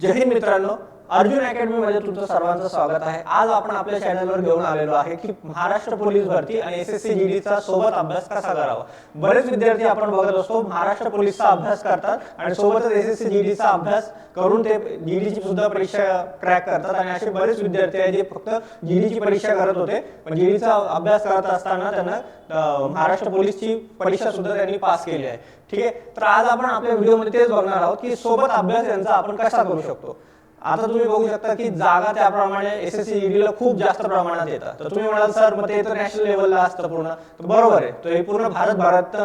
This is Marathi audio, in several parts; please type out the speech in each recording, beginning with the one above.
जय हिंद मित्रांनो. अर्जुन अकॅडमी मध्ये तुमचं सर्वांचं स्वागत आहे. आज आपण आपल्या चॅनलवर घेऊन आलेलो आहे की महाराष्ट्र पोलीस भरती आणि एस एस सी जीडी चा सोबत अभ्यास कसा करावा? बरेच विद्यार्थी आपण बघत असतो महाराष्ट्र पोलीसचा अभ्यास करतात आणि सोबतच एस एस सी जीडी चा अभ्यास करून ते जीडी ची सुद्धा परीक्षा क्रॅक करतात. आणि असे बरेच विद्यार्थी आहेत जे फक्त जीडीची परीक्षा करत होते. पण जीडीचा अभ्यास करत असताना त्यांना महाराष्ट्र पोलीसची परीक्षा सुद्धा त्यांनी पास केली आहे. ठीक आहे? तर आज आपण आपल्या व्हिडिओमध्ये तेच बघणार आहोत की सोबत अभ्यास यांचा आपण कसा करू शकतो? आता तुम्ही बघू शकता की जागा त्याप्रमाणे एस एस सी खूप जास्त प्रमाणात येतात तर तुम्ही म्हणाल सर मग ते तर नॅशनल लेवलला असतं पूर्ण. तर बरोबर आहे. तर हे पूर्ण भारत भारत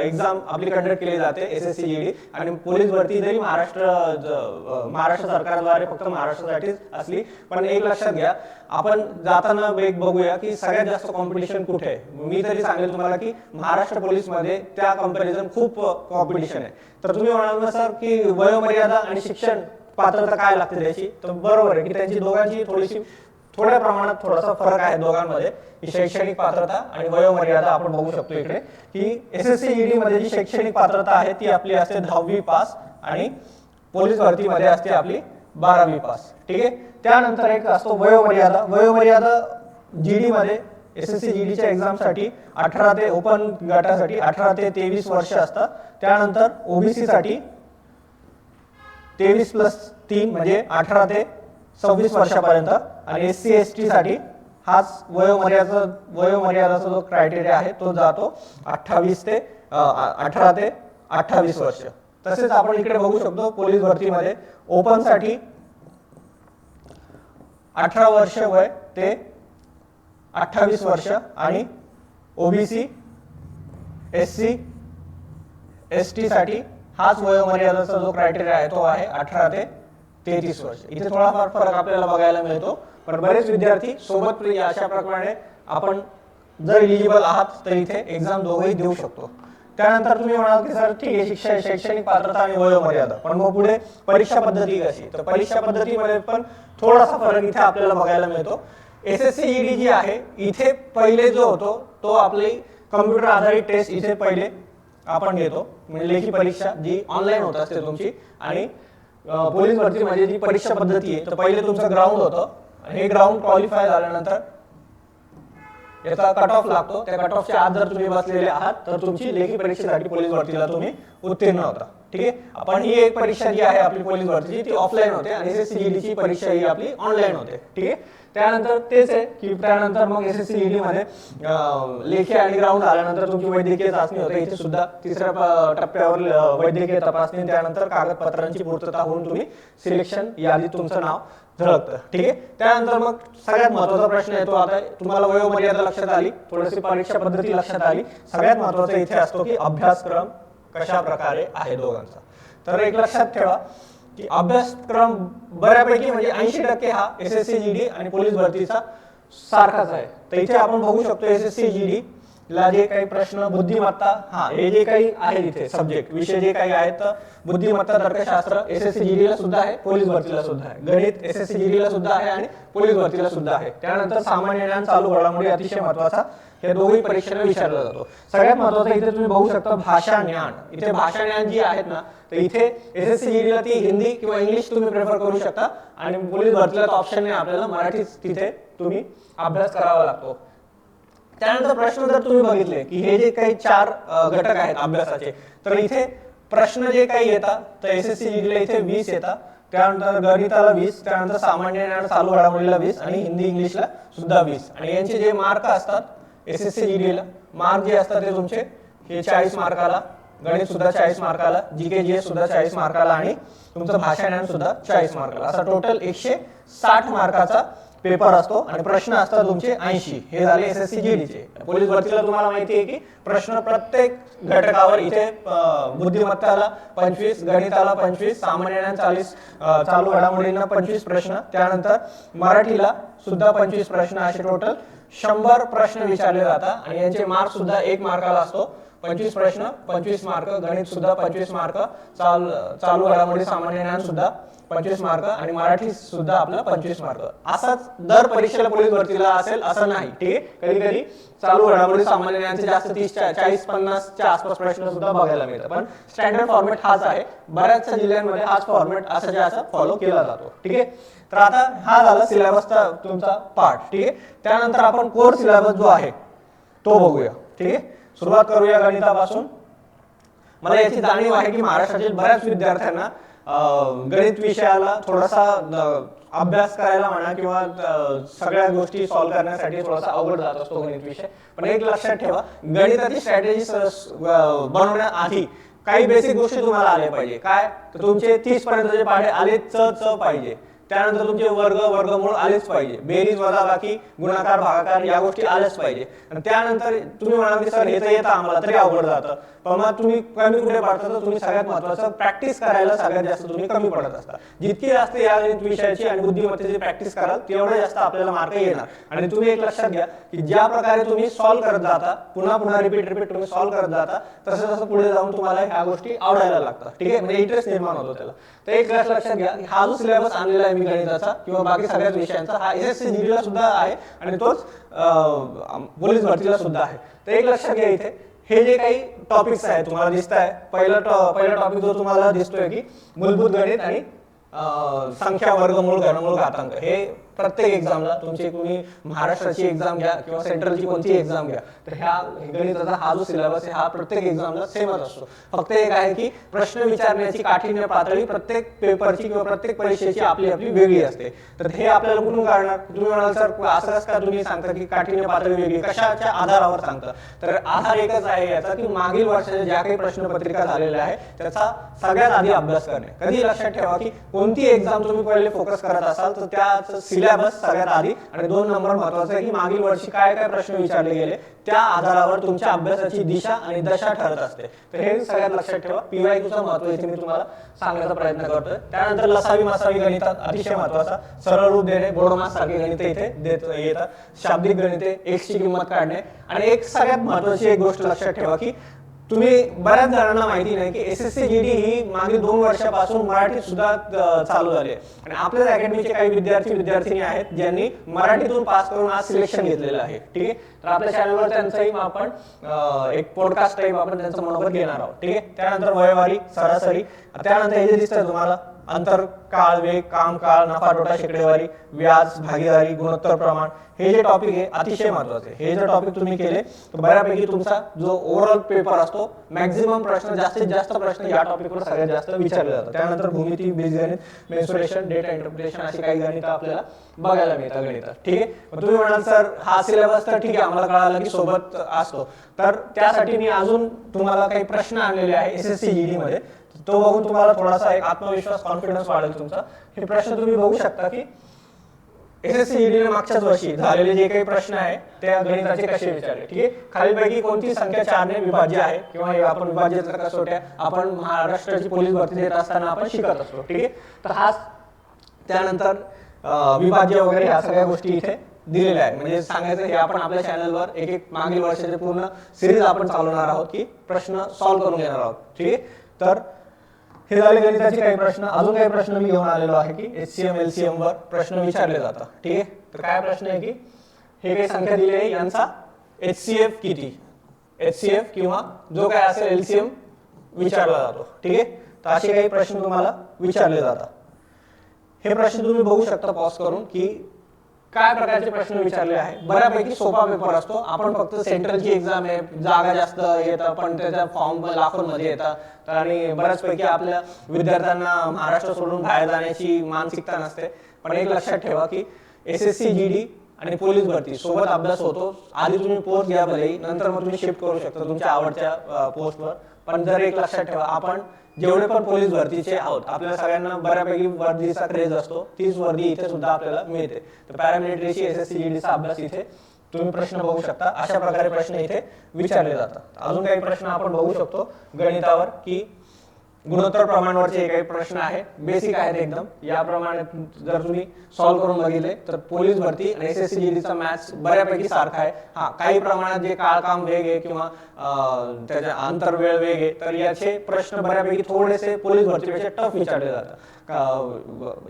एक्झाम आपली कंडक्ट केली जाते एस एस सी आणि पोलीस भरती जरी महाराष्ट्र महाराष्ट्र सरकारद्वारे फक्त महाराष्ट्रासाठीच असली पण एक लक्षात घ्या आपण जाताना एक बघूया की सगळ्यात जास्त कॉम्पिटिशन कुठे आहे? मी तरी सांगेल तुम्हाला की महाराष्ट्र पोलीसमध्ये त्या कंपॅरिझन खूप कॉम्पिटिशन आहे. तर तुम्ही म्हणाल ना सर की वयोमर्यादा आणि शिक्षण पात्रता काय लागते त्याची? तर बरोबर आहे की त्यांची दोघांची थोडीशी थोड्या प्रमाणात थोडासा फरक आहे दोघांमध्ये. की शैक्षणिक पात्रता आणि वयोमर्यादा आपण बघू शकतो इकडे. की एस एस सी मध्ये जी शैक्षणिक पात्रता आहे ती आपली असते दहावी पास आणि पोलीस भरतीमध्ये असते आपली बारावी पास. ठीक आहे? त्यानंतर एक असतो वयोमर्यादा. वयोमर्यादा जीडी मध्ये एस एस सी जीडीच्या एक्झामसाठी अठरा ते ओपन गटासाठी अठरा ते तेवीस वर्ष असतात त्यानंतर ओबीसी साठी तेवीस प्लस तीन म्हणजे अठरा ते सव्वीस वर्षापर्यंत. आणि एस सी एस टी साठी हाच वयोमर्यादा वयोमर्यादाचा जो क्रायटेरिया आहे तो जातो अठ्ठावीस ते अठरा ते अठ्ठावीस वर्ष. तसेच आपण इकडे बघू शकतो पोलीस भरतीमध्ये. ओपनसाठी अठरा वर्ष वय ते अठ्ठावीस वर्ष आणि OBC S C S T साठी हाच वयोमर्यादाचा जो क्रायटेरिया आहे तो आहे अठरा ते तेहतीस वर्ष. इथे थोडाफार फरक आपल्याला बघायला मिळतो. पण बरेच विद्यार्थी सोबत प्रिय अशा प्रकारे आपण जर इलिजिबल आहात तर इथे एक्झाम दोघंही देऊ शकतो. त्यानंतर तुम्ही म्हणाल की सर ठीक आहे शिक्षण शैक्षणिक पात्रता आणि वयोमर्यादा. पण मग पुढे परीक्षा पद्धती कशी तर परीक्षा पद्धतीमध्ये पण थोडासा फरक इथे आपल्याला बघायला मिळतो. एस एस सी ईडी जी आहे इथे पहिले जो होतो तो आपली कम्प्युटर आधारित टेस्ट इथे पहिले आपण घेतो. म्हणजे लेखी परीक्षा जी ऑनलाईन होत असते तुमची. आणि पोलीस भरती म्हणजे जी परीक्षा पद्धती आहे तर पहिले तुमचं ग्राउंड होतं. हे ग्राउंड क्वालिफाय झाल्यानंतर याचा कट ऑफ लागतो. त्या कट ऑफच्या आत जर तुम्ही बसलेले आहात तर तुमची लेखी परीक्षेसाठी पोलीस भरतीला तुम्ही उत्तीर्ण होता. ठीक आहे? आपण ही एक परीक्षा जी आहे आपली पोलीस भरतीची ती ऑफलाईन होते. आणि एस ची परीक्षा ही आपली ऑनलाईन होते. ठीक आहे? त्यानंतर तेच आहे की त्यानंतर मग एस एस सी मध्ये लेखी आणि ग्राउंड आल्यानंतर तुमची वैद्यकीय चाचणी होते इथे सुद्धा तिसऱ्या टप्प्यावर वैद्यकीय तपासणी त्यानंतर कागदपत्रांची पूर्तता होऊन तुम्ही सिलेक्शन यादीत तुमचं नाव झळकतं. ठीक आहे? त्यानंतर मग सगळ्यात महत्त्वाचा प्रश्न येतो आता तुम्हाला वयोमर्यादा लक्षात आली थोडीशी परीक्षा पद्धती लक्षात आली. सगळ्यात महत्त्वाचा इथे असतो की अभ्यासक्रम कशा प्रकारे आहे दोघांचा. तर एक लक्षात ठेवा की अभ्यासक्रम बऱ्यापैकी म्हणजे ऐंशी टक्के हा S S C G D आणि पोलीस भरतीचा सारखाच आहे. तर इथे आपण बघू शकतो एस एस सी जीडी ला जे काही प्रश्न बुद्धिमत्ता हा हे जे काही आहे इथे सब्जेक्ट विषय जे काही आहेत बुद्धिमत्ता तर्कशास्त्र एस एस सी ला सुद्धा आहे पोलीस भरतीला सुद्धा आहे. गणित एस एस सी जी ला सुद्धा आहे आणि पोलीस भरतीला सुद्धा आहे. त्यानंतर सामान्य ज्ञान चालू घडामोडी अतिशय महत्त्वाचा हे दोघही परीक्षेला विचारला जातो. सगळ्यात महत्वाचं इथे तुम्ही बघू शकता भाषा ज्ञान. इथे भाषा ज्ञान जी आहेत ना तर इथे एस एस सी ला ती हिंदी किंवा इंग्लिश तुम्ही प्रेफर करू शकता. आणि पोलीस भरतीला ऑप्शन नाही आपल्याला मराठीच तिथे तुम्ही अभ्यास करावा लागतो. त्यानंतर प्रश्न जर तुम्ही बघितले की हे जे काही चार घटक आहेत अभ्यासाचे तर इथे प्रश्न जे काही येतात तर एस एस सी ला इथे वीस येतात. त्यानंतर गणिताला वीस त्यानंतर सामान्य ज्ञान चालू घडामोडीला वीस आणि हिंदी इंग्लिशला सुद्धा वीस. आणि यांचे जे मार्क असतात एस एस सी ईडीला मार्क जे असतात ते तुमचे. हे चाळीस मार्काला गणित सुद्धा चाळीस मार्काला जी के जी एस सुद्धा चाळीस मार्काला आणि तुमचं भाषण सुद्धा चाळीस मार्काला. असा टोटल एकशे साठ मार्काचा पेपर असतो आणि प्रश्न असतात तुमचे ऐंशी. हे झाले एस एस सी चे. पोलीस भरतीला तुम्हाला माहिती आहे की प्रश्न प्रत्येक घटकावर इथे बुद्धिमत्ताला पंचवीस गणिताला पंचवीस सामान्यांना चाळीस चालू घडामोडींना पंचवीस प्रश्न. त्यानंतर मराठीला सुद्धा पंचवीस प्रश्न असे टोटल शंभर प्रश्न विचारले जातात आणि यांचे मार्क सुद्धा एक मार्काला असतो. पंचवीस प्रश्न पंचवीस मार्क गणित सुद्धा पंचवीस मार्क. चाल चालू घडामोडी सामान्य ज्ञान सुद्धा पंचवीस मार्क आणि मराठी सुद्धा आपलं पंचवीस मार्क. असाच दर परीक्षेला पोलीस भरतीला असेल असं नाही. ठीक आहे? कधी कधी चालू घडामोडी सामान्य जास्त तीस चाळीस पन्नासच्या आसपास प्रश्न सुद्धा बघायला मिळतात. पण स्टँडर्ड फॉर्मॅट हाच आहे. बऱ्याचशा जिल्ह्यांमध्ये हाच फॉर्मॅट असं जे असं फॉलो केला जातो. ठीक आहे? तर आता हा झाला सिलेबसचा तुमचा पार्ट ठीक आहे? त्यानंतर आपण कोर सिलेबस जो आहे तो बघूया. ठीक आहे? सुरुवात करूया गणितापासून. मला याची जाणीव आहे की महाराष्ट्रातील बऱ्याच विद्यार्थ्यांना गणित विषयाला थोडासा अभ्यास करायला म्हणा किंवा सगळ्या गोष्टी सॉल्व्ह करण्यासाठी थोडासा अवघड जात असतो गणित विषय. पण एक लक्षात ठेवा गणिताची स्ट्रॅटेजी बनवण्याआधी काही बेसिक गोष्टी तुम्हाला आल्या पाहिजे. काय? तर तुमचे तीस पर्यंतचे पाढे आले च च पाहिजे. त्यानंतर तुमचे वर्ग वर्गमूळ आलेच पाहिजे. बेरीज वजाबाकी गुणाकार भागाकार या गोष्टी आल्याच पाहिजे. आणि त्यानंतर तुम्ही म्हणाल की सर हे तर येतं आम्हाला. तरी अवघड जातं. पण मग तुम्ही कमी कुठे पडता? तर तुम्ही सगळ्यात महत्वाचं प्रॅक्टिस करायला सगळ्यात जास्त तुम्ही कमी पडत असता. जितकी जास्त या विषयाची आणि बुद्धिमत्तेची प्रॅक्टिस कराल तेवढं जास्त आपल्याला मार्क येणार. आणि तुम्ही एक लक्षात घ्या की ज्या प्रकारे तुम्ही सॉल्व्ह करत जाता पुन्हा पुन्हा रिपीट रिपीट तुम्ही सॉल्व्ह करत जाता तसं तसं पुढे जाऊन तुम्हाला ह्या गोष्टी आवडायला लागतात. ठीक आहे? म्हणजे इंटरेस्ट निर्माण होतो त्याला. तर एक लक्षात घ्या हा जो सिलेबस आणलेला आहे कमी गणिताचा किंवा बाकी सगळ्याच विषयांचा हा एस एस सी जीडीला सुद्धा आहे आणि तोच पोलीस भरतीला सुद्धा आहे. तर एक लक्षात घ्या इथे हे जे काही टॉपिक्स आहे तुम्हाला दिसत आहे पहिला टॉ पहिला टॉपिक जो तुम्हाला दिसतोय की मूलभूत गणित आणि संख्या वर्गमूळ घनमूळ घातांक. हे प्रत्येक एक्झामला तुमची तुम्ही महाराष्ट्राची एक्झाम घ्या किंवा सेंट्रलची कोणती एक्झाम घ्या. तर ह्या गणिताचा हा जो सिलेबस आहे हा प्रत्येक एक्झामला सेमच असतो. फक्त एक आहे की प्रश्न विचारण्याची काठिण्य पातळी प्रत्येक पेपरची किंवा प्रत्येक परीक्षेची आपली आपली वेगळी असते. तर हे आपल्याला कुठून काढणार? तुम्ही म्हणाल सर असंच का तुम्ही सांगता की काठिण्य पातळी वेगळी? कशाच्या आधारावर सांगता? तर आधार एकच आहे याचा की मागील वर्षाच्या ज्या काही प्रश्नपत्रिका झालेल्या आहे त्याचा सगळ्यात आधी अभ्यास करणे. कधी लक्षात ठेवा की कोणती एक्झाम तुम्ही पहिले फोकस करत असाल तर त्याचं सिलेबस सगळ्यात आधी आणि दोन नंबर महत्त्वाचा आहे की मागील वर्षी काय काय प्रश्न विचारले गेले त्या आधारावर तुमच्या अभ्यासाची दिशा आणि दशा ठरत असते. तर हे सगळ्यात लक्षात ठेवा. पीवायक्यूचं महत्त्व इथे मी तुम्हाला सांगण्याचा प्रयत्न करतोय. त्यानंतर लसावी मसावी गणितात अतिशय महत्त्वाचा. सरळ रूप देणे बोडोमास सारखी गणिते इथे देत येतात. शाब्दिक गणिते एक्सची किंमत काढणे. आणि एक सगळ्यात महत्वाची एक गोष्ट लक्षात ठेवा की तुम्ही बऱ्याच जणांना माहिती नाही की S S C G D ही मागील दोन वर्षापासून मराठीत सुद्धा चालू झाली आहे. आणि आपल्याच अकॅडमीचे काही विद्यार्थी विद्यार्थिनी आहेत ज्यांनी मराठीतून पास करून आज सिलेक्शन घेतलेलं आहे. ठीक आहे? तर आपल्या चॅनलवर त्यांचंही आपण एक पॉडकास्ट टाईप आपण त्यांचं मनोगत घेणार आहोत. ठीक आहे? त्यानंतर वयवारी सरासरी. त्यानंतर हे जे दिसतं तुम्हाला अंतर काळ वेग काम काळ नफा तोटा शेकडेवारी व्याज भागीदारी गुणोत्तर प्रमाण हे जे टॉपिक आहे अतिशय महत्त्वाचे. हे जर टॉपिक तुम्ही केले तर बऱ्यापैकी तुमचा जो ओव्हरऑल पेपर असतो मॅक्झिमम प्रश्न जास्तीत जास्त प्रश्न या टॉपिकवर सगळ्यात जास्त विचारले जातात. त्यानंतर भूमिती बीजगणित मेन्सुरेशन डेटा इंटरप्रिटेशन अशी काही गणित आपल्याला बघायला मिळतात गणित. ठीक आहे? तुम्ही म्हणाल सर हा सिलेबस तर ठीक आहे आम्हाला कळालं की सोबत असतो. तर त्यासाठी मी अजून तुम्हाला काही प्रश्न आणलेले आहे एस एस सी जीडी मध्ये. तो बघून तुम्हाला थोडासा एक आत्मविश्वास कॉन्फिडन्स वाढेल तुमचा. हे प्रश्न तुम्ही बघू शकता की एस एस सी मागच्याच वर्षी झालेले जे काही प्रश्न आहे त्या गणिताचे कसे विचारले? ठीक आहे? खालीलपैकी कोणती संख्या चारने विभाज्य आहे? किंवा आपण विभाज्याच्या सोट्या आपण महाराष्ट्राची पोलीस भरती देत असताना आपण शिकत असतो. ठीक आहे? तर हा त्यानंतर विभाज्य वगैरे ह्या सगळ्या गोष्टी इथे दिलेलं आहे. म्हणजे सांगायचं हे आपण आपल्या चॅनलवर एक एक मागील वर्षाचे पूर्ण सिरीज आपण चालवणार आहोत की प्रश्न सॉल्व्ह करून घेणार आहोत. ठीक आहे? तर हे झाले गणिताचे काही प्रश्न अजून काही प्रश्न मी घेऊन आलेलो आहे की H C M L C M वर प्रश्न विचारले जातात. ठीक आहे? तर काय प्रश्न आहे की हे काही संख्या दिली आहे यांचा एच सी एफ किती? एच सी एफ किंवा जो काय असेल एल सी एम विचारला जातो. ठीक आहे? तर असे काही प्रश्न तुम्हाला विचारले जातात. हे प्रश्न तुम्ही बघू शकता पॉज करून की काय प्रकारचे प्रश्न विचारले आहे? बऱ्यापैकी सोपा पेपर असतो. आपण फक्त सेंट्रलची एक्झाम आहे जागा जास्त येतं पण त्याचा फॉर्म लाखोंमध्ये येतात आणि बऱ्याचपैकी आपल्या विद्यार्थ्यांना महाराष्ट्र सोडून बाहेर जाण्याची मानसिकता नसते. पण एक लक्षात ठेवा की S S C G D आणि पोलीस भरती सोबत अभ्यास होतो. आधी तुम्ही पोस्ट घ्या भले नंतर मग तुम्ही शिफ्ट करू शकता तुमच्या आवडच्या पोस्टवर पण जर एक लक्षात ठेवा आपण जेवढे पण पोलीस भरतीचे आहोत आपल्या सगळ्यांना बऱ्यापैकी वर्दीचा क्रेज असतो. तीच वर्दी इथे सुद्धा आपल्याला मिळते. तर पॅरामिलिटरीची एस एस सी जीडीचा अभ्यास इथे तुम्ही प्रश्न बघू शकता. अशा प्रकारे प्रश्न इथे विचारले जातात. अजून काही प्रश्न आपण बघू शकतो गणितावर की गुणोत्तर प्रमाणवरचे एक काही प्रश्न आहे बेसिक आहेत एकदम. याप्रमाणे जर तुम्ही सॉल्व्ह करून बघितले तर पोलीस भरती आणि एस एस सी जीडीचा मॅथ्स बऱ्यापैकी सारखा आहे. हा काही प्रमाणात जे काळ काम वेग आहे किंवा त्याच्या आंतरवेळ वेग आहे तर याचे प्रश्न बऱ्यापैकी थोडेसे पोलीस भरतीपेक्षा टफ विचारले जातात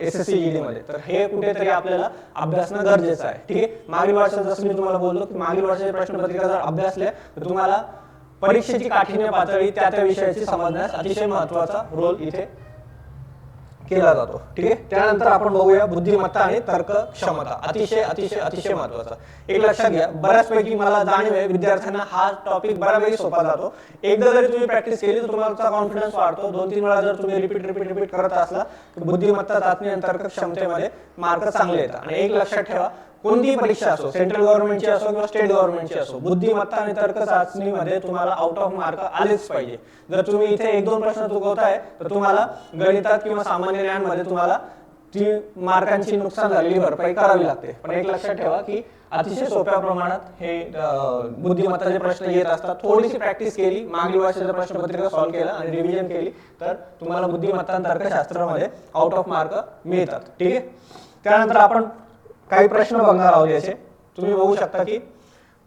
एस एस सी जीडी मध्ये. तर हे कुठेतरी आपल्याला अभ्यासणं गरजेचं आहे. ठीक आहे? मागील वर्षात जसं मी तुम्हाला बोललो की मागील वर्षाचे प्रश्नपत्रिका जर अभ्यासल्या तर तुम्हाला परीक्षेची काठिण्य पातळी त्या त्या विषयाची समजण्यास अतिशय महत्त्वाचा रोल इथे केला जातो. ठीक आहे? त्यानंतर आपण बघूया बुद्धिमत्ता आणि तर्क क्षमता अतिशय अतिशय अतिशय महत्त्वाचा एक लक्षात घ्या बऱ्याचपैकी मला जाणीव आहे विद्यार्थ्यांना हा टॉपिक बऱ्यापैकी सोपा जातो. एकदा जरी तुम्ही प्रॅक्टिस केली तर तुम्हाला कॉन्फिडन्स वाढतो. दोन तीन वेळा जर तुम्ही रिपीट रिपीट रिपीट करत असला तर बुद्धिमत्ता चाचणी आणि तर्क क्षमतेमध्ये मार्क चांगले येतात. आणि एक लक्षात ठेवा कोणतीही परीक्षा असो सेंट्रल गव्हर्नमेंटची असो किंवा स्टेट गव्हर्नमेंटची असो बुद्धिमत्ता आणि तर्क चाचणीमध्ये तुम्हाला आउट ऑफ मार्क आलेच पाहिजे. जर तुम्ही इथे एक दोन प्रश्न चुकवताय तर तुम्हाला गणितात किंवा सामान्य ज्ञानमध्ये तुम्हाला ती मार्कांची नुकसान झालेली भरपाई करावी लागते. पण एक लक्षात ठेवा की अतिशय सोप्या प्रमाणात हे बुद्धिमत्ताचे प्रश्न येत असतात. थोडीशी प्रॅक्टिस केली मागील वर्षाच्या प्रश्नपत्रिका सॉल्व्ह केला आणि रिव्हिजन केली तर तुम्हाला बुद्धिमत्ता आणि तर्कशास्त्रामध्ये आउट ऑफ मार्क मिळतात. ठीक आहे? त्यानंतर आपण काही प्रश्न बघणार आहोत याचे तुम्ही बघू शकता की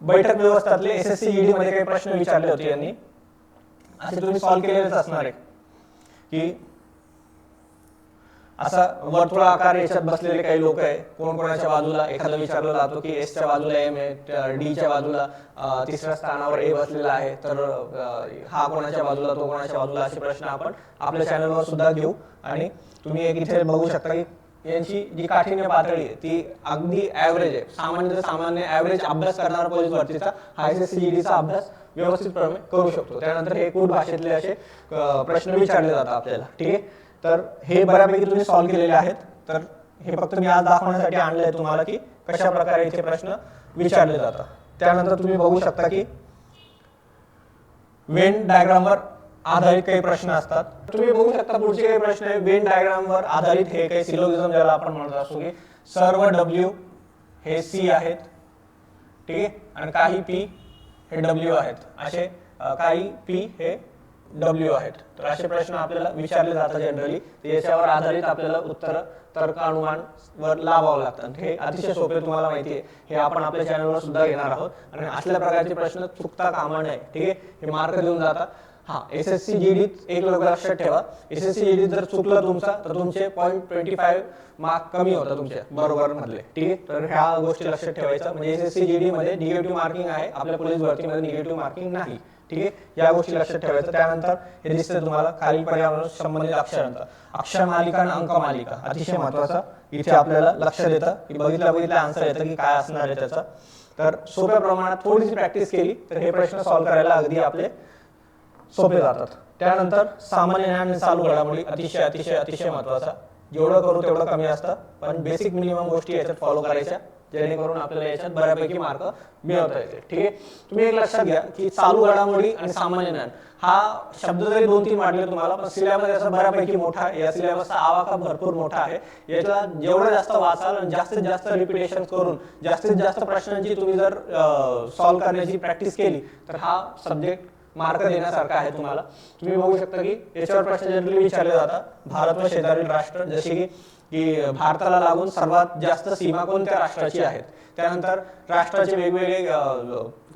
बैठक व्यवस्थातले एस एस सी मध्ये काही प्रश्न विचारले होते यांनी. असे तुम्ही सॉल्व्ह केलेलेच असणार आहे. की असा वर्तुळाकार याच्यात बसलेले काही लोक आहे. कोण कोणाच्या बाजूला एखादा विचारलं जातो की एसच्या बाजूला एम आहे डीच्या बाजूला तिसऱ्या स्थानावर ए बसलेला आहे तर हा कोणाच्या बाजूला तो कोणाच्या बाजूला असे प्रश्न आपण आपल्या चॅनलवर सुद्धा घेऊ. आणि तुम्ही एक इथे बघू शकता की यांची जी काठिण्य पातळी आहे ती अगदी ऍव्हरेज आहे. सामान्य सामान्य ऍव्हरेज अभ्यास करणारा पोलीस भरतीचा हा एस एस अभ्यास व्यवस्थितप्रमाणे करू शकतो. त्यानंतर हे कूट भाषेतले असे प्रश्न विचारले जातात आपल्याला. ठीक आहे? तर हे बऱ्यापैकी तुम्ही सॉल्व्ह केलेले आहेत. तर हे फक्त मी आज दाखवण्यासाठी आणलंय तुम्हाला की कशा प्रकारे इथे प्रश्न विचारले जातात. त्यानंतर तुम्ही बघू शकता की वेन डायग्रामवर आधारित काही प्रश्न असतात. तुम्ही बघू शकता पुढचे काही प्रश्न आहे. वेन डायग्रामवर आधारित हे काही सिलोगिझम ज्याला आपण म्हणत असतो की सर्व डब्ल्यू हे सी आहेत. ठीक आहे? आणि काही पी हे डब्ल्यू आहेत. असे काही पी हे डब्ल्यू आहेत. तर असे प्रश्न आपल्याला विचारले जातात जनरली याच्यावर आधारित आपल्याला उत्तर तर्क अनुमान वर लावावं लागतात हे अतिशय सोपे तुम्हाला माहिती आहे. हे आपण आपल्या चॅनलवर सुद्धा घेणार आहोत. आणि असल्या प्रकारचे प्रश्न चुकता कामा नये. ठीक आहे? हे मार्क देऊन जातात. हा एस एस सी जीडीत एक लोक लक्षात ठेवा. एस एस सी जीडीत जर चुकलं तुमचा तर तुमचे पॉईंट ट्वेंटी फाईव्ह मार्क कमी होतं तुमचे बरोबर मधले ठीक आहे? तर ह्या गोष्टी लक्षात ठेवायचं. म्हणजे एस एस सी जीडी मध्ये निगेटिव्ह मार्किंग आहे. आपल्या पोलीस भरतीमध्ये निगेटिव्ह मार्किंग नाही. ठीक आहे? या गोष्टी लक्षात ठेवायचं. त्यानंतर हे दिसतं तुम्हाला खालील पर्यावरण संबंधित अक्षरांचा. अक्षर मालिका आणि अंक मालिका. अतिशय महत्त्वाचा इथे आपल्याला लक्ष देतं. की बघितल्या बघितल्या आन्सर येतं की काय असणार आहे त्याचा. तर सोप्या प्रमाणात थोडीशी प्रॅक्टिस केली तर हे प्रश्न सॉल्व्ह करायला अगदी आपले सोपे जातात. त्यानंतर सामान्य ज्ञान आणि चालू घडामोडी अतिशय अतिशय अतिशय महत्त्वाचा. जेवढं करू तेवढं कमी असतं पण बेसिक मिनिमम गोष्टी याच्यात फॉलो करायच्या जेणेकरून आपल्याला याच्यात बऱ्यापैकी मार्क मिळवता येते ठीक आहे? तुम्ही एक लक्षात घ्या की चालू घडामोडी आणि सामान्य ज्ञान हा शब्द जरी दोन तीन वाटले तुम्हाला पण सिलेबस याचा बऱ्यापैकी मोठा आहे. या सिलेबसचा आवाका भरपूर मोठा आहे. याला जेवढं जास्त वाचाल आणि जास्तीत जास्त रिपिटेशन करून जास्तीत जास्त प्रश्नांची तुम्ही जर सॉल्व्ह करण्याची प्रॅक्टिस केली तर हा सब्जेक्ट मार्क देण्यासारखा आहे तुम्हाला. तुम्ही बघू शकता की याच्यावर प्रश्न जनरली विचारले जातात. भारत व शेजारील राष्ट्र जसे की की भारताला लागून सर्वात जास्त सीमा कोणत्या राष्ट्राची आहेत? त्यानंतर राष्ट्राचे वेगवेगळे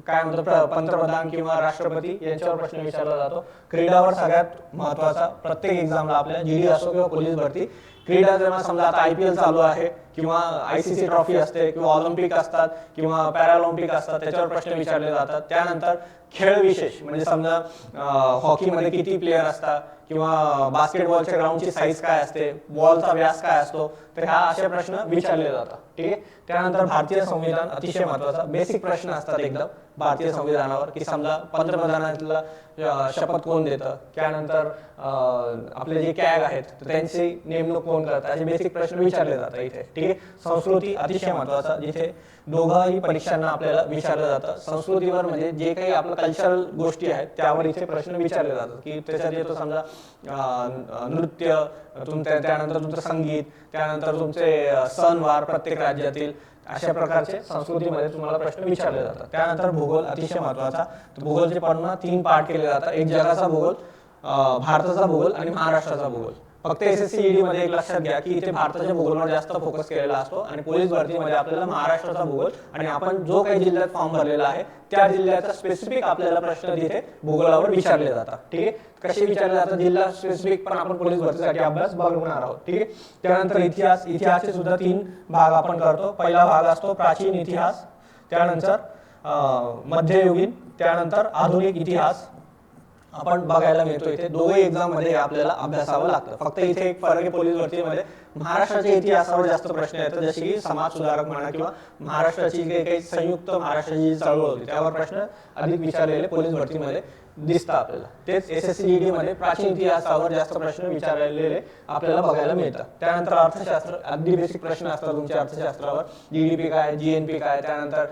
काय म्हणतो पंतप्रधान किंवा राष्ट्रपती यांच्यावर प्रश्न विचारला जातो. क्रीडावर सगळ्यात महत्त्वाचा प्रत्येक एक्झामला आपल्या जीडी असो किंवा पोलीस भरती. क्रीडा जेव्हा समजा आता आय पी एल चालू आहे किंवा आय सी सी ट्रॉफी असते किंवा ऑलिम्पिक असतात किंवा पॅराऑलिम्पिक असतात त्याच्यावर प्रश्न विचारले जातात. त्यानंतर खेळ विशेष म्हणजे समजा हॉकीमध्ये किती प्लेयर असतात किंवा बास्केटबॉलच्या ग्राउंडची साईज काय असते बॉलचा व्यास काय असतो तर ह्या असे प्रश्न विचारले जातात. ठीक आहे? त्यानंतर भारतीय संविधान अतिशय महत्त्वाचा बेसिक प्रश्न असतात एकदम. भारतीय संविधानावर की समजा पंतप्रधानाला शपथ कोण देतं? त्यानंतर आपले जे कॅग आहेत त्यांची नेमणूक कोण करतात असे बेसिक प्रश्न विचारले जातात इथे ठीक आहे? संस्कृती अतिशय महत्त्वाचा जिथे दोघंही परीक्षांना आपल्याला विचारलं जातं. संस्कृतीवर म्हणजे जे काही आपलं कल्चरल गोष्टी आहेत त्यावर इथे प्रश्न विचारले जातात की त्याच्यात येतो समजा नृत्य तुमच्या त्यानंतर तुमचं संगीत त्यानंतर तुमचे सणवार प्रत्येक राज्यातील अशा प्रकारचे संस्कृतीमध्ये तुम्हाला प्रश्न विचारले जातात. त्यानंतर भूगोल अतिशय महत्त्वाचा भूगोलचे पण तीन पार्ट केले जातात. एक जगाचा भूगोल भारताचा भूगोल आणि महाराष्ट्राचा भूगोल. फक्त एस एस सी मध्ये एक लक्षात घ्या की इथे भारताच्या भूगोलावर जास्त फोकस केलेला असतो आणि पोलीस भरतीमध्ये आपल्याला महाराष्ट्राचा भूगोल आणि आपण जो काही जिल्ह्यात फॉर्म भरलेला आहे त्या जिल्ह्याचा स्पेसिफिक आपल्याला प्रश्न तिथे भूगोलावर विचारले जातात. ठीक आहे? कसे विचारले जातात? जिल्हा स्पेसिफिक पण आपण पोलीस भरतीसाठी अभ्यास बघणार आहोत. ठीक आहे? त्यानंतर इतिहास. इतिहासचे सुद्धा तीन भाग आपण करतो. पहिला भाग असतो प्राचीन इतिहास त्यानंतर मध्ययुगीन त्यानंतर आधुनिक इतिहास आपण बघायला मिळतो इथे दोघे एक्झाममध्ये आपल्याला अभ्यासावं लागतं. फक्त इथे एक फरक आहे पोलीस भरतीमध्ये महाराष्ट्राच्या इतिहासावर जास्त प्रश्न येतात जसे की समाज सुधारक म्हणा किंवा महाराष्ट्राची काही काही संयुक्त महाराष्ट्राची जी चळवळ होती त्यावर प्रश्न अधिक विचारलेले पोलीस भरतीमध्ये दिसतात आपल्याला. तेच एस एस सी डी मध्ये प्राचीन इतिहासावर जास्त प्रश्न विचारलेले आपल्याला बघायला मिळतात. त्यानंतर अर्थशास्त्र अगदी बेसिक प्रश्न असतात तुमच्या अर्थशास्त्रावर. जीडीपी काय जीएनपी काय त्यानंतर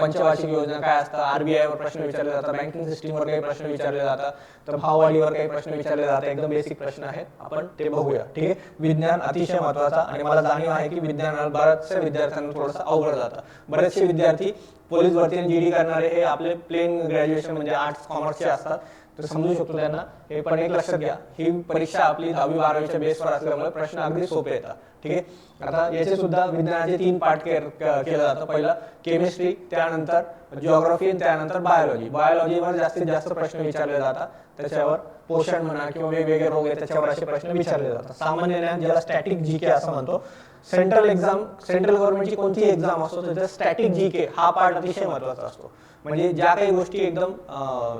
पंचवार्षिक योजना काय असतात? आरबीआय वर प्रश्न विचारले जातात. बँकिंग सिस्टीमवर काही प्रश्न विचारले जातात. तर भाववाढीवर काही प्रश्न विचारले जातात. एकदम बेसिक प्रश्न आहेत. आपण ते बघूया. ठीक आहे? विज्ञान अतिशय महत्त्वाचा आणि मला जाणीव आहे की विज्ञानाला बऱ्याचशा विद्यार्थ्यांना थोडंसं अवघड जातं. बरेचसे विद्यार्थी पोलीस भरती आणि जीडी करणारे हे आपले प्लेन ग्रॅज्युएशन म्हणजे आर्ट्स कॉमर्सचे असतात. तर समजू शकतो त्यांना. हे पण एक लक्षात घ्या. ही परीक्षा आपली दहावी बारावीच्या बेसवर असल्यामुळे प्रश्न अगदी सोपे येतात. ठीक आहे? आता याचे सुद्धा विज्ञानाचे तीन पाठ केलं जातं. पहिलं केमिस्ट्री त्यानंतर जिओग्राफी आणि त्यानंतर बायोलॉजी बायोलॉजीवर जास्तीत जास्त प्रश्न विचारले जातात. त्याच्यावर पोषण म्हणा किंवा वेगवेगळे रोग आहेत त्याच्यावर असे प्रश्न विचारले जातात. सामान्य ज्याला स्टॅटिक जी के असं म्हणतो सेंट्रल एक्झाम सेंट्रल गव्हर्नमेंटची कोणतीही एक्झाम असतो त्याचा स्टॅटिक जी के हा पार्ट अतिशय महत्त्वाचा असतो. म्हणजे ज्या काही गोष्टी एकदम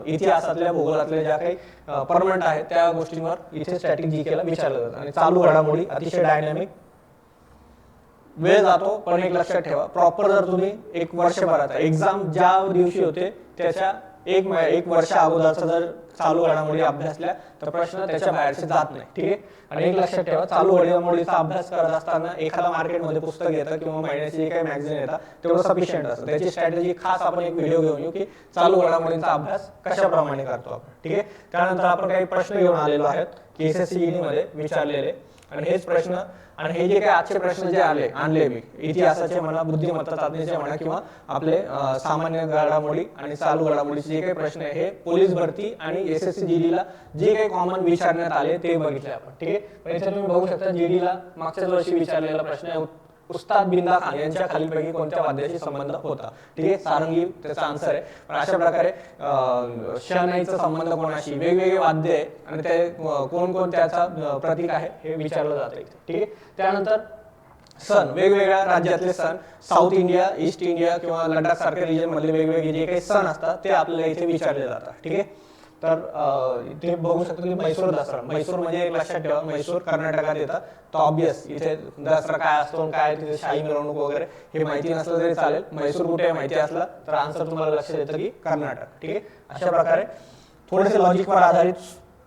इतिहासातल्या भूगोलातल्या ज्या काही परमनंट आहेत त्या गोष्टींवर इथे स्टॅटिक जी केला विचारलं जातं. आणि चालू घडामोडी अतिशय डायनॅमिक. वेळ जातो पण एक लक्षात ठेवा प्रॉपर जर तुम्ही एक वर्षभरात एक्झाम ज्या दिवशी होते त्याच्या एक एक वर्ष अगोदरचा जर चालू घडामोडी अभ्यासल्या तर प्रश्न त्याच्या बाहेरचे जात नाही ठीक आहे? आणि एक लक्षात ठेवा चालू घडामोडीचा अभ्यास करत असताना एखादा मार्केटमध्ये पुस्तक येतं किंवा महिन्याची काही मॅगझिन येतात तेवढं सफिशियंट असतं. त्याची स्ट्रॅटेजी खास आपण एक व्हिडिओ घेऊन येऊ की चालू घडामोडींचा अभ्यास कशाप्रमाणे करतो आपण ठीक आहे? त्यानंतर आपण काही प्रश्न घेऊन आलेलो आहेत की एस एस सी मध्ये विचारलेले. आणि हेच प्रश्न आणि हे जे काही आजचे प्रश्न जे आले आणले मी इतिहासाचे म्हणा बुद्धिमत्ता चाचणीचे म्हणा किंवा आपले सामान्य घडामोडी आणि चालू घडामोडीचे जे काही प्रश्न आहे हे पोलीस भरती आणि एस एस सी जीडीला जे काही कॉमन विचारण्यात आले ते बघितले आपण ठीक आहे? तुम्ही बघू शकता जीडीला मागच्याच वर्षी विचारलेला प्रश्न आहे उस्ताद बिंदा खान यांच्या खालीलपैकी कोणत्या वाद्याशी संबंध होता? ठीक आहे सारंगी त्याचा आन्सर आहे. पण अशा प्रकारे शहनाईचा संबंध कोणाशी? वेगवेगळे वाद्य आहे आणि ते कोण कोण त्याचा प्रतीक आहे हे विचारलं जातं ठीक आहे? त्यानंतर सण. वेगवेगळ्या राज्यातले सण. साऊथ इंडिया ईस्ट इंडिया किंवा लडाख सारख्या रिजन मधले वेगवेगळे जे काही सण असतात ते आपल्याला इथे विचारले जातात. ठीक आहे? तर इथे बघू शकतो की मैसूर दसरा. म्हैसूर म्हणजे एक लक्षात ठेवा. मैसूर कर्नाटकात येतात तर ऑब्विस इथे दसरा काय असतो आणि काय तिथे शाही मिरवणूक वगैरे हे माहिती नसलं तरी चालेल. मैसूर कुठे माहिती असलं तर आन्सर तुम्हाला लक्षात येतं की कर्नाटक. ठीक आहे? अशा प्रकारे थोडेसे लॉजिकवर आधारित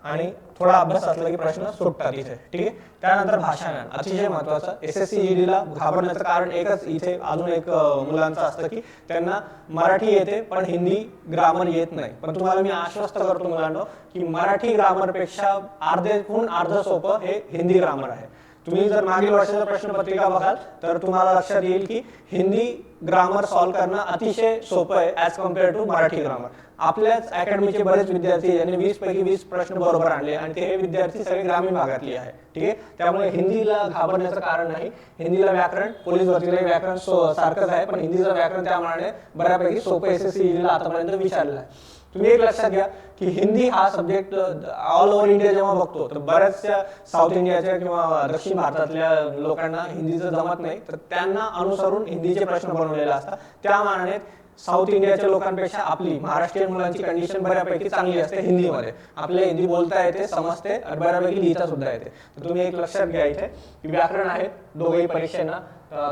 आणि थोडा अभ्यास असला की प्रश्न सुटतात इथे ठीक आहे? त्यानंतर भाषा ज्ञान. अतिशय महत्वाचं एस एस सी ला घाबरण्याचं कारण एकच इथे अजून एक मुलांचं असतं की त्यांना मराठी येते पण हिंदी ग्रामर येत नाही. पण तुम्हाला मी आश्वस्त करतो मुलांना की मराठी ग्रामरपेक्षा अर्धेहून अर्ध सोपं हे हिंदी ग्रामर आहे. तुम्ही जर मागील वर्षाचा प्रश्नपत्रिका बघाल तर तुम्हाला लक्षात येईल की हिंदी ग्रामर सॉल्व्ह करणं अतिशय सोपं आहे as compare to Marathi grammar आपल्याच अकॅडमीचे बरेच विद्यार्थी यांनी वीस पैकी वीस प्रश्न बरोबर आणले आणि ते हे विद्यार्थी सगळे ग्रामीण भागातले आहे. ठीक आहे? त्यामुळे हिंदीला घाबरण्याचं कारण नाही. हिंदीला व्याकरण पोलीस भरतीला व्याकरण सारखंच आहे पण हिंदीचं व्याकरण त्यामुळे बऱ्यापैकी सोपं एस एस सी आतापर्यंत विचारलं आहे. तुम्ही एक लक्षात घ्या की हिंदी हा सब्जेक्ट ऑल ओव्हर इंडिया जेव्हा बघतो तर बऱ्याचशा साऊथ इंडियाच्या किंवा दक्षिण भारतातल्या लोकांना हिंदीचं जमत नाही. तर त्यांना अनुसरून हिंदीचे प्रश्न बनवलेले असतात. त्या मानाने साऊथ इंडियाच्या लोकांपेक्षा आपली महाराष्ट्रीयन मुलांची कंडिशन बऱ्यापैकी चांगली असते हिंदीमध्ये. आपल्याला हिंदी बोलता येते समजते बऱ्यापैकी लिहिता सुद्धा येते. तर तुम्ही एक लक्षात घ्या इथे. की व्याकरण आहेत दोघेही परीक्षेनं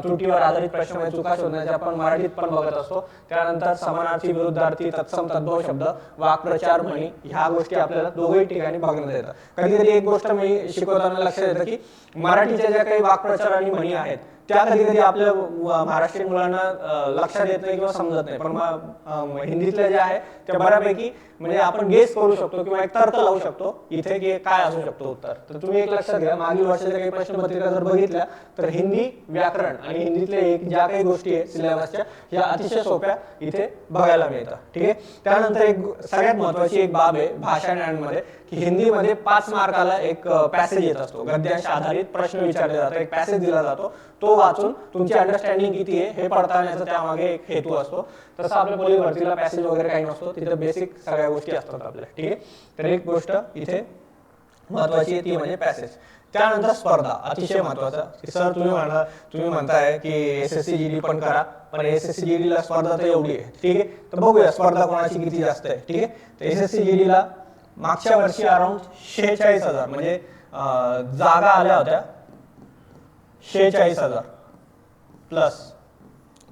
त्रुटीवर आधारित प्रश्न म्हणजे चुका शोधण्याचे आपण मराठीत पण बघत असतो. त्यानंतर समानार्थी विरुद्धार्थी तत्सम तद्भव शब्द वाक्प्रचार म्हणी ह्या गोष्टी आपल्याला दोघेही ठिकाणी बघण्यात येतात. कधी कधी एक गोष्ट मी शिकवताना लक्षात येतं की मराठीच्या ज्या काही वाक्प्रचार आणि म्हणी आहेत त्या कधी कधी आपल्या महाराष्ट्रीयन मुलांना लक्षात येत नाही किंवा समजत नाही. पण मग, हिंदीतल्या ज्या आहे त्या बऱ्यापैकी म्हणजे आपण गेस करू शकतो किंवा एक तर्क लावू शकतो. इथे की काय असू शकतो उत्तर. तर तुम्ही एक लक्षात घ्या. मागील वर्षाच्या काही प्रश्नपत्रिका जर बघितल्या तर हिंदी व्याकरण आणि हिंदीतल्या एक ज्या काही गोष्टी आहेत सिलेबसच्या या अतिशय सोप्या इथे बघायला मिळतात. ठीक आहे? त्यानंतर एक सगळ्यात महत्वाची एक बाब आहे भाषा ज्ञानमध्ये की हिंदीमध्ये पाच मार्काला एक पॅसेज येत असतो. गद्यांश आधारित प्रश्न विचारले जातो एक पॅसेज दिला जातो. तो वाचून तुमची अंडरस्टँडिंग किती आहे हे पडताळण्याचा त्यामागे एक हेतू असतो. तसं आपल्या पोलीस भरतीला पॅसेज वगैरे काही नसतो तिथे बेसिक सगळ्या गोष्टी असतात आपल्या. ठीक आहे? तर एक गोष्ट इथे महत्वाची आहे ती म्हणजे पॅसेज त्यानंतर स्पर्धा अतिशय महत्वाचं. सर तुम्ही म्हणा तुम्ही म्हणताय की S S C G D पण करा पण एस एस सी जी डीला स्पर्धा तर एवढी आहे. ठीक आहे? तर बघूया स्पर्धा कोणाची किती जास्त आहे. ठीक आहे? तर एस एस सी जी डीला मागच्या वर्षी अराउंड शेहेचाळीस हजार म्हणजे जागा आल्या होत्या. शेहेचाळीस हजार प्लस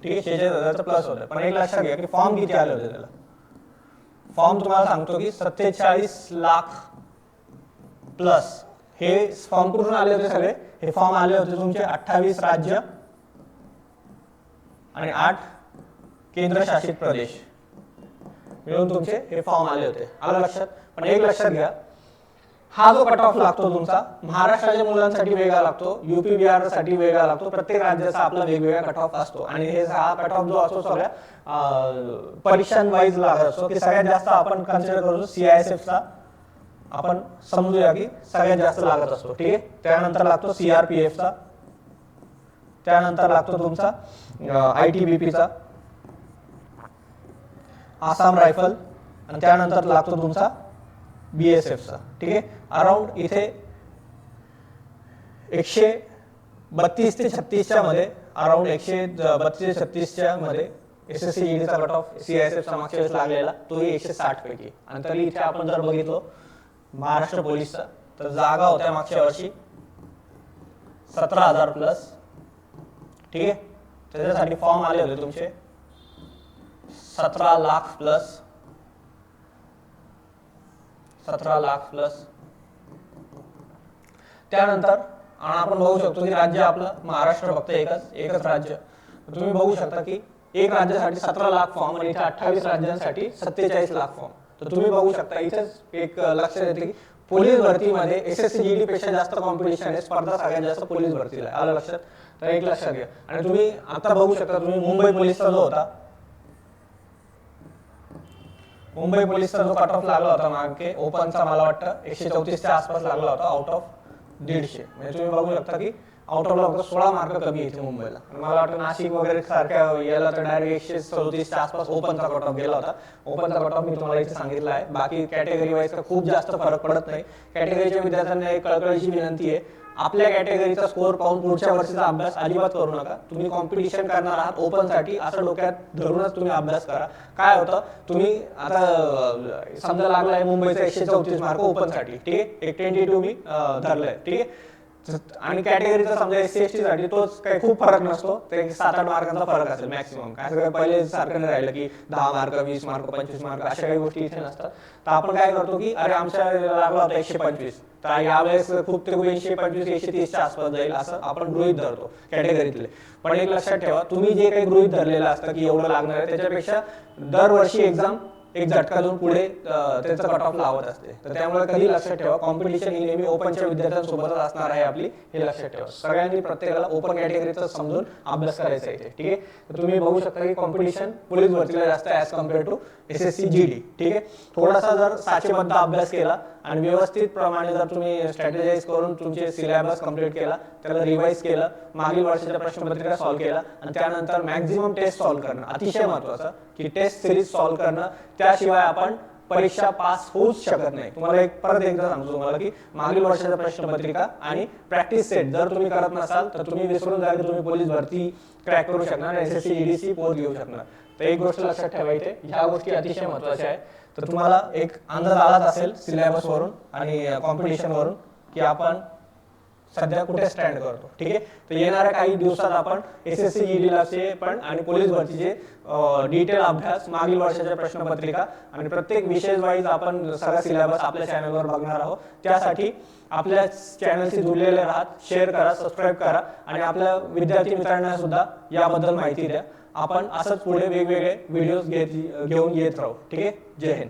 ठीक आहे? शेहेचाळीस हजारचं प्लस होतं. पण एक लक्षात घ्या की फॉर्म किती आले होते त्याला. फॉर्म तुम्हाला सांगतो की सत्तेचाळीस लाख प्लस हे फॉर्म कुठून आले होते सगळे? हे फॉर्म आले होते तुमचे अठ्ठावीस राज्य आणि आठ केंद्रशासित प्रदेश. मिळून तुमचे हे फॉर्म आले होते. आलं लक्षात? पण एक लक्षात घ्या. हा जो कट ऑफ लागतो तुमचा महाराष्ट्राच्या मुलांसाठी वेगळा लागतो युपी बिहारसाठी वेगळा लागतो प्रत्येक राज्याचा आपला वेगवेगळा कट ऑफ असतो. आणि हे हा कट ऑफ जो असतो सगळ्या परीक्षांवाईज लागत असतो की सगळ्यात जास्त आपण कन्सिडर करतो सीआयएसएफचा आपण समजूया की सगळ्यात जास्त लागत असतो. ठीक आहे? त्यानंतर लागतो सीआरपीएफ चा. त्यानंतर लागतो तुमचा आय टी बी पीचा आसाम रायफल. आणि त्यानंतर लागतो तुमचा बीएसएफचा ठीक आहे? अराऊंड इथे एकशे बत्तीस ते छत्तीसच्या मध्ये अराऊंड एकशे बत्तीस ते छत्तीसच्या मध्ये एस एस सी ईडीचा कट ऑफ सीआयएसएफ मागच्या वेळेस लागलेला तोही एकशे साठ पैकी. आणि तरी इथे आपण जर बघितलो महाराष्ट्र पोलीसचा तर जागा होत्या मागच्या वर्षी. सतरा हजार प्लस ठीक आहे? त्याच्यासाठी फॉर्म आले होते तुमचे. सतरा लाख प्लस सतरा लाख प्लस त्यानंतर आणि आपण बघू शकतो की राज्य आपलं महाराष्ट्र फक्त एकच एकच राज्य. तुम्ही बघू शकता की एक राज्यासाठी सतरा लाख फॉर्म आणि इथे अठ्ठावीस राज्यांसाठी सत्तेचाळीस लाख फॉर्म तर तुम्ही बघू शकता इथेच एक लक्षात येते की पोलीस भरतीमध्ये एस एस सी जी पेक्षा जास्त कॉम्पिटिशन आहे. स्पर्धा सगळ्यात जास्त पोलीस भरतीला आहे. आलं लक्षात? तर एक लक्षात घ्या. आणि तुम्ही आता बघू शकता तुम्ही मुंबई पोलीसचा जो होता मुंबई पोलीसचा जो कट ऑफ लागला होता मागे ओपनचा मला वाटतं एकशे चौतीसच्या आसपास लागला होता आउट ऑफ दीडशे. म्हणजे तुम्ही बघू शकता की आउट ऑफ लॉक सोळा मार्क कमी येते मुंबईला. मला वाटतं नाशिक वगैरे सारख्या याला तर डायरेक्ट एकशे चौतीसच्या आसपास ओपनचा कट ऑफ गेला होता. ओपनचा कट ऑफ मी तुम्हाला इथे सांगितलं आहे. बाकी कॅटेगरी वाईज खूप जास्त फरक पडत नाही. कॅटेगरीच्या विद्यार्थ्यांना एक कळकळीची विनंती आहे. आपल्या कॅटेगरीचा स्कोअर पाहून पुढच्या वर्षीचा अभ्यास अजिबात करू नका. तुम्ही कॉम्पिटिशन करणार आहात ओपनसाठी असं डोक्यात धरूनच तुम्ही अभ्यास करा. काय होतं? तुम्ही आता समजा लागलाय मुंबईचा एकशे चौतीस मार्क ओपनसाठी ठीक आहे? एक ट्वेंटी टू मी धरलंय. ठीक आहे? आणि कॅटेगरीचा समजा एस सी एस टी साठी तोच काही खूप फरक नसतो. ते सात आठ मार्कांचा फरक असेल मॅक्सिमम काय सगळं पहिले सारखं नाही राहिलं की दहा मार्क वीस मार्क पंचवीस मार्क अशा काही गोष्टी इथे नसतात. तर आपण काय करतो की अरे आमच्या लागला होता एकशे पंचवीस. तर यावेळेस खूप ते एकशे पंचवीस एकशे तीसच्या आसपास जाईल असं आपण गृहित धरतो कॅटेगरीतले पण एक लक्षात ठेवा तुम्ही जे काही गृहित धरलेलं असतं की एवढं लागणार आहे त्याच्यापेक्षा दरवर्षी एक्झाम एक झटका देऊन पुढे त्याचं कट ऑफ लावत असते. तर त्यामुळे कधी लक्षात ठेवा कॉम्पिटिशन ही नेहमी ओपनच्या विद्यार्थ्यांसोबतच असणार आहे आपली हे लक्षात ठेवा. सगळ्यांनी प्रत्येकाला ओपन कॅटेगरीचा समजून अभ्यास करायचा आहे ठीक आहे? तर तुम्ही बघू शकता की कॉम्पिटिशन पोलीस भरतीला जास्त as compare to S S C G D ठीक आहे? थोडासा जर साचेबद्ध अभ्यास केला आणि व्यवस्थित प्रमाणे जर तुम्ही स्ट्रॅटेजाईज करून तुमचे सिलेबस कंप्लीट केला त्याला रिवाईज केलं मागील वर्षाच्या प्रश्नपत्रिका सॉल्व्ह केला आणि त्यानंतर मॅक्झिमम टेस्ट सॉल्व्ह करणं. अतिशय महत्वाचं की टेस्ट सिरीज सॉल्व्ह करणं. त्याशिवाय आपण परीक्षा पास होऊच शकत नाही. तुम्हाला एक परत एकदा सांगतो तुम्हाला की मागील वर्षाच्या प्रश्नपत्रिका आणि प्रॅक्टिस सेट जर तुम्ही करत नसाल तर तुम्ही विसरून जाल की तुम्ही पोलीस भरती क्रॅक करू शकणार एस एस सी ईडीसी पोस्ट घेऊ शकणार. तर एक गोष्ट लक्षात ठेवायची ह्या गोष्टी अतिशय महत्त्वाच्या आहे तर तुम्हाला एक अंदाज आलाच असेल सिलेबसवरून आणि कॉम्पिटिशनवरून की आपण सध्या कुठे स्टँड करतो ठीक आहे? तर येणाऱ्या काही दिवसात आपण एस एस सी ईडीलाचे पण आणि पोलीस भरतीचे डिटेल अभ्यास मागील वर्षाच्या प्रश्नपत्रिका आणि प्रत्येक विषय वाईज आपण सगळा सिलेबस आपल्या चॅनलवर बघणार आहोत. त्यासाठी आपल्या चॅनलशी जुळलेले राहत शेअर करा सबस्क्राईब करा आणि आपल्या विद्यार्थी मित्रांना सुद्धा याबद्दल माहिती द्या. आपण असंच पुढे वेगवेगळे व्हिडिओज घेत घेऊन येत राहू. ठीक आहे? जय हिंद.